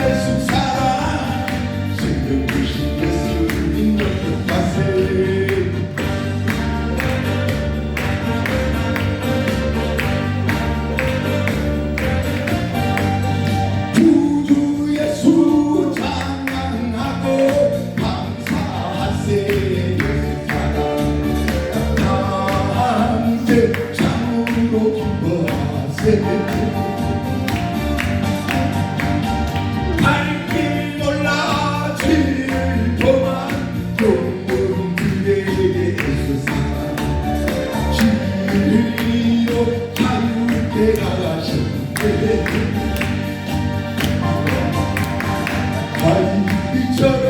Jesus. 함께 가가신대 바위처럼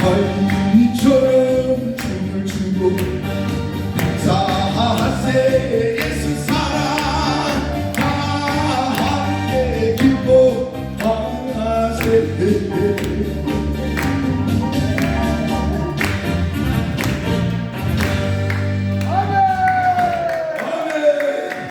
벌처럼 춤을 추고 사세 예수 사랑 다 함께 기뻐하세.